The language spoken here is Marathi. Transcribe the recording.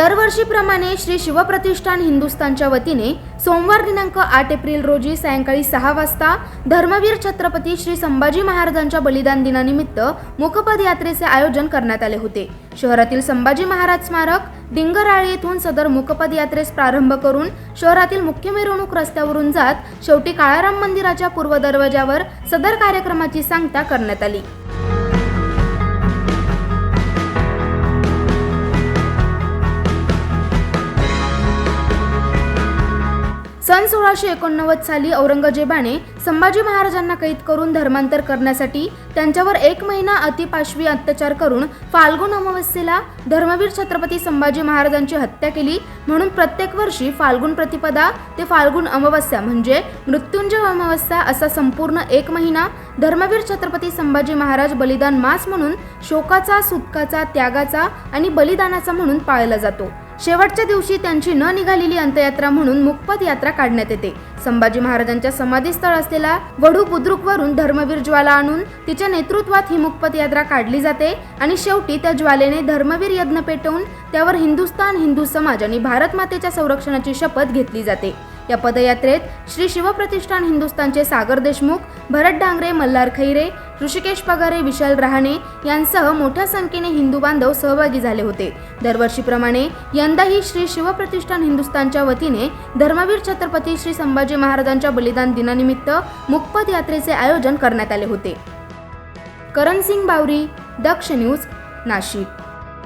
दरवर्षीप्रमाणे श्री शिवप्रतिष्ठान हिंदुस्थानच्या वतीने सोमवार दिनांक आठ एप्रिल रोजी सायंकाळी सहा वाजता धर्मवीर छत्रपती श्री संभाजी महाराजांच्या बलिदान दिनानिमित्त मुखपदयात्रेचे आयोजन करण्यात आले होते. शहरातील संभाजी महाराज स्मारक डिंगराळी येथून सदर मुखपदयात्रेस प्रारंभ करून शहरातील मुख्य मिरवणूक रस्त्यावरून जात शेवटी काळाराम मंदिराच्या पूर्व दरवाजावर सदर कार्यक्रमाची सांगता करण्यात आली. सन सोळाशे एकोणनव्वद साली औरंगजेबाने संभाजी महाराजांना कैद करून धर्मांतर करण्यासाठी त्यांच्यावर एक महिना अतिपाशवी अत्याचार करून फाल्गुन अमावस्येला धर्मवीर छत्रपती संभाजी महाराजांची हत्या केली. म्हणून प्रत्येक वर्षी फाल्गुन प्रतिपदा ते फाल्गुन अमावस्या म्हणजे मृत्युंजय अमावस्या असा संपूर्ण एक महिना धर्मवीर छत्रपती संभाजी महाराज बलिदान मास म्हणून शोकाचा सुतकाचा त्यागाचा आणि बलिदानाचा म्हणून पाळला जातो. शेवटच्या दिवशी त्यांची न निघालेली अंत्ययात्रा म्हणून मुखपत यात्रा काढण्यात येते. संभाजी महाराजांच्या समाधीस्थळ असलेला वडू बुद्रुकवरून धर्मवीर ज्वाला आणून तिच्या नेतृत्वात ही मुखपत यात्रा काढली जाते आणि शेवटी त्या ज्वालेने धर्मवीर यज्ञ पेटवून त्यावर हिंदुस्थान हिंदू समाज आणि भारत मातेच्या संरक्षणाची शपथ घेतली जाते. या पदयात्रेत श्री शिवप्रतिष्ठान हिंदुस्थानचे सागर देशमुख भरत डांगरे मल्हार खैरे ऋषिकेश पगारे विशाल रहाणे यांसह मोठ्या संख्येने हिंदू बांधव सहभागी झाले होते. दरवर्षीप्रमाणे यंदाही श्री शिवप्रतिष्ठान हिंदुस्थानच्या वतीने धर्मवीर छत्रपती श्री संभाजी महाराजांच्या बलिदान दिनानिमित्त मुखपद यात्रेचे आयोजन करण्यात आले होते. करण सिंग बावरी दक्ष न्यूज नाशिक.